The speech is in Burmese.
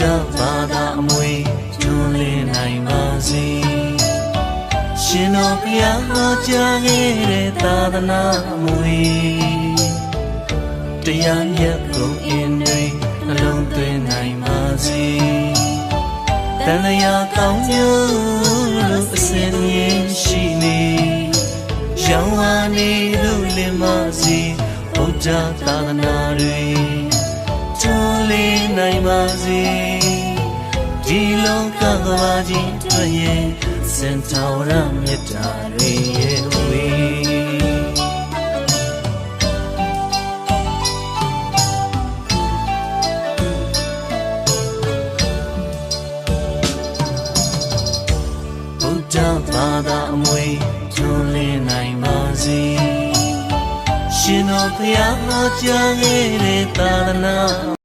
ကြဘာသာအမွေထွန်းလင်းနိုင်ပါစေရှင်တော်ဘုရားဟောကြားခဲ့တဲ့သာသနာအမွေတရားမြတ်ကုန်အင်းတွေနှလုံးသွင်းနိုင်ပါစေတန်လျာကောင်းမျိုးလို့အစဉ်ရင်းရှိနေရောင်ဝါနေလို့လင်းပါစေဘုရားသာသနာတွေထွန်းလင်း နိုင်ပါစေဒီလောကကဘာကြီးတွေ့ရင်စင်တော်ရမြတ်တာတွေရဲ့ဝေးဘုရားဘာသာအမွေကျွန်းလင်းနိုင်ပါစေရှင်တော်ဘုရားဟောကြားခဲ့တဲ့သာသနာအ